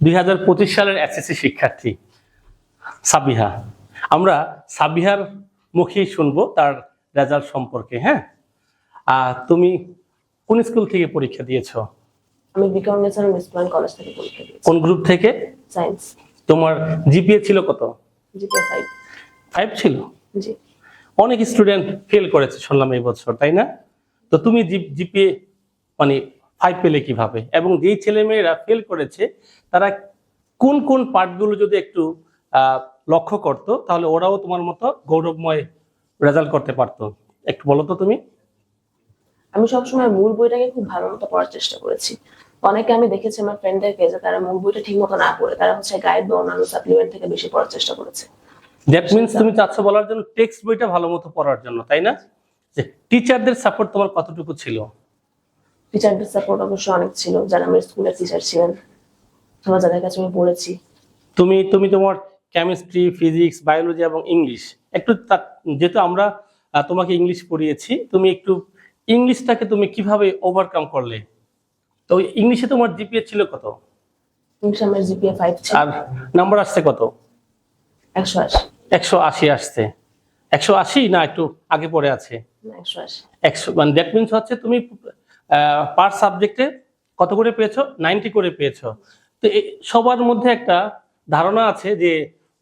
দু হাজার পঁচিশ সালের এসএসসি শিক্ষার্থী সাবিহা। আমরা সাবিহার মুখেই শুনব তার রেজাল্ট সম্পর্কে হ্যাঁ? আর তুমি কোন স্কুল থেকে পরীক্ষা দিয়েছ? আমি বিকাম ন্যাশনাল ইসলাম কলেজ থেকে পরীক্ষা দিয়েছি। কোন গ্রুপ থেকে? সায়েন্স। তোমার জিপিএ ছিল কত? GPA five. ফাইভ ছিল? জি। অনেক স্টুডেন্ট ফেল করেছে শুনলাম এই বছর তাই না? তো তুমি জিপিএ মানে ফাইভ পেলে কীভাবে? এবং যেই ছেলে মেয়েরা ফেল করেছে তারা কোন কোন পার্টগুলো যদি একটু লক্ষ্য করতো তাহলে ওরাও তোমার মতো গৌরবময় রেজাল্ট করতে পারতো। একটু বলো তো তুমি। আমি সবসময় মূল বইটাকে খুব ভালো মতো পড়ার চেষ্টা করেছি। অনেকে আমি দেখেছি আমার ফ্রেন্ডদেরকে যে তারা মূল বইটা ঠিক মতো না পড়ে তারা হচ্ছে গাইড বা অন্যান্য সাপ্লিমেন্ট থেকে বেশি পড়ার চেষ্টা করেছে। দ্যাট মিনস তুমি চাচ্ছ বলার জন্য টেক্সট বইটা ভালো মতো পড়ার জন্য তাই না? যে টিচারদের সাপোর্ট তোমার কতটুকু ছিল? টিচারদের সাপোর্ট অবশ্যই অনেক ছিল যারা আমার স্কুলের টিচার ছিলেন। সবাই যাদের কাছে আমি পড়েছি। তুমি তুমি তোমার কেমিস্ট্রি ফিজিক্স বায়োলজি এবং ইংলিশ একটু তা- যেহেতু আমরা তোমাকে ইংলিশ পড়িয়েছি তুমি একটু ইংলিশটাকে তুমি কীভাবে ওভারকাম করলে? তো ইংলিশে তোমার জিপিএ ছিল কত? ইংলিশ আমার জিপিএ ফাইভ ছিল। আর নাম্বার আসছে কত? একশো আশি। একশো আশি আসছে। একশো আশি না একটু আগে পড়ে আছে? একশো মানে দ্যাট মিনস হচ্ছে তুমি পার সাবজেক্টে কত করে পেয়েছ? নাইনটি করে পেয়েছ। তো সবার মধ্যে একটা ধারণা আছে যে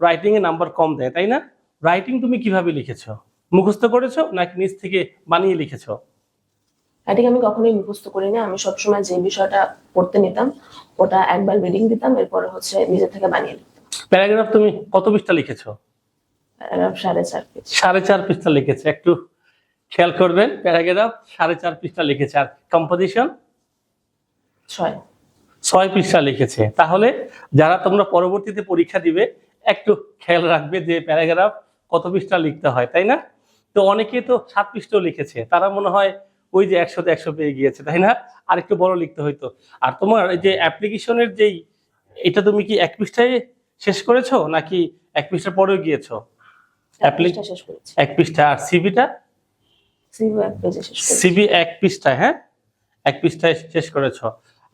রাইটিং এ নাম্বার কম দেয় তাই না? রাইটিং তুমি কীভাবে লিখেছো? মুখস্থ করেছ নাকি নিজ থেকে বানিয়ে লিখেছো? এটাকে আমি কখনোই মুখস্থ করি না। আমি সবসময় যে বিষয়টা পড়তে নিতাম ওটা একবার রিডিং দিতাম এরপরে হচ্ছে নিজে থেকে বানিয়ে নিতাম। প্যারাগ্রাফ তুমি কত পৃষ্ঠা লিখেছো? সাড়ে চার পেজ। সাড়ে চার পৃষ্ঠা লিখেছে। একটু খেয়াল করবেন প্যারাগ্রাফ সাড়ে চার পৃষ্ঠা লিখেছে। আর কম্পোজিশন ছয়। ছয় পৃষ্ঠা লিখেছে। তাহলে যারা তোমরা পরবর্তীতে পরীক্ষা দিবে একটু খেয়াল রাখবে যে প্যারাগ্রাফ কত পৃষ্ঠা লিখতে হয় তাই না? তো অনেকে তো সাত পৃষ্ঠাও লিখেছে। তারা মনে হয় ওই যে একশোতে একশো পেয়ে গিয়েছে তাই না? আর একটু বড় লিখতে হইতো। আর তোমার এই যে অ্যাপ্লিকেশনের যেই এটা তুমি কি এক পৃষ্ঠায় শেষ করেছ নাকি এক পৃষ্ঠার পরেও গিয়েছো? এক পৃষ্ঠা। আর সিভিটা সিভিও এক পেজে শেষ করেছি সিবি এক হ্যাঁ? এক পৃষ্ঠায় শেষ করেছ।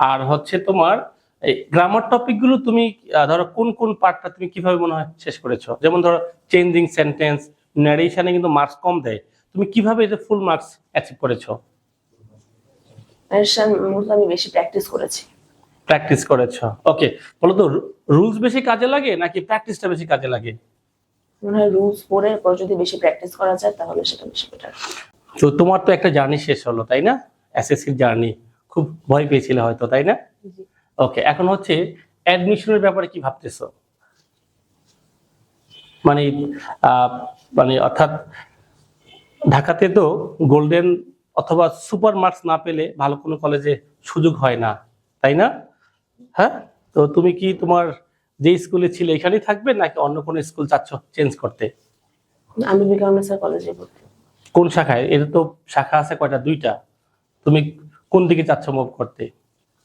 আর হচ্ছে তোমার এই গ্রামার টপিকগুলো তুমি ধরো কোন কোন পার্টটা তুমি কীভাবে মনে হয় শেষ করেছ? যেমন ধরো চেঞ্জিং সেন্টেন্স ন্যারেশনে কিন্তু মার্কস কম দেয়। তুমি কীভাবে এটা ফুল মার্কস অ্যাচিভ করেছ? আমি বেশি প্র্যাকটিস করেছি। প্র্যাকটিস করেছ। ওকে বলো তো রুলস বেশি কাজে লাগে নাকি প্র্যাকটিসটা বেশি কাজে লাগে? মনে হয় রুলস পড়ে পর যদি বেশি প্র্যাকটিস করা যায় তাহলে সেটা বেশি বেটার তো তোমার তো একটা জার্নি শেষ হলো তাই না? এসএসসির জার্নি। খুব ভয় পেয়েছিলে হয়তো তাই না? ওকে এখন হচ্ছে অ্যাডমিশনের ব্যাপারে কি ভাবতেছো? মানে মানে অর্থাৎ ঢাকাতে তো গোল্ডেন অথবা সুপার মার্কস না পেলে ভালো কোনো কলেজে সুযোগ হয় না তাই না? হ্যাঁ? তো তুমি কি তোমার যে স্কুলে ছিলে এখানেই থাকবে নাকি অন্য কোনো স্কুল চাচ্ছ চেঞ্জ করতে? আমি বিকাম নেসার কলেজে ভর্তি। কোন শাখায়? এটা তো শাখা আছে কয়টা? দুইটা। তুমি কোন দিকে চাচ্ছ মুভ করতে?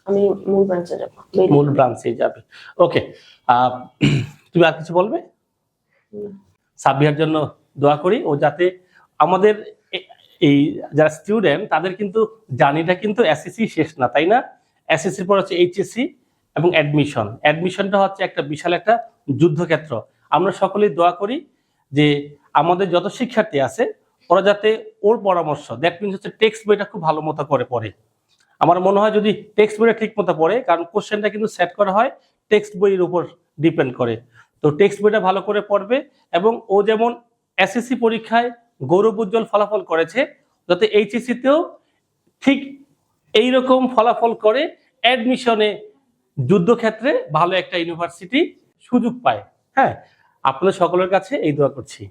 আমি মূল ব্রাঞ্চে যাব মূল ব্রাঞ্চে যাবে। ওকে তুমি আর কিছু বলবে? সাবিহার জন্য দোয়া করি ও যাতে আমাদের এই যারা স্টুডেন্ট তাদের কিন্তু জার্নিটা কিন্তু এসএসসি শেষ না তাই না? এসএসসির পর হচ্ছে এইচএসসি এবং অ্যাডমিশন অ্যাডমিশনটা হচ্ছে একটা বিশাল একটা যুদ্ধক্ষেত্র। আমরা সকলেই দোয়া করি যে আমাদের যত শিক্ষার্থী আছে ওরা যাতে ওর পরামর্শ দ্যাট মিনস হচ্ছে টেক্সট বইটা খুব ভালো মতো করে পড়ে। আমার মনে হয় যদি টেক্সট বইটা ঠিক মতো পড়ে, কারণ কোশ্চেনটা কিন্তু সেট করা হয় টেক্সট বইয়ের উপর ডিপেন্ড করে। তো টেক্সট বইটা ভালো করে পড়বে এবং ও যেমন এসএসসি পরীক্ষায় গৌরব উজ্জ্বল ফলাফল করেছে, যাতে এইচএসসিতেও ঠিক এই রকম ফলাফল করে অ্যাডমিশনে যুদ্ধক্ষেত্রে ভালো একটা ইউনিভার্সিটি সুযোগ পায়। হ্যাঁ আপনাদের সকলের কাছে এই দোয়া করছি।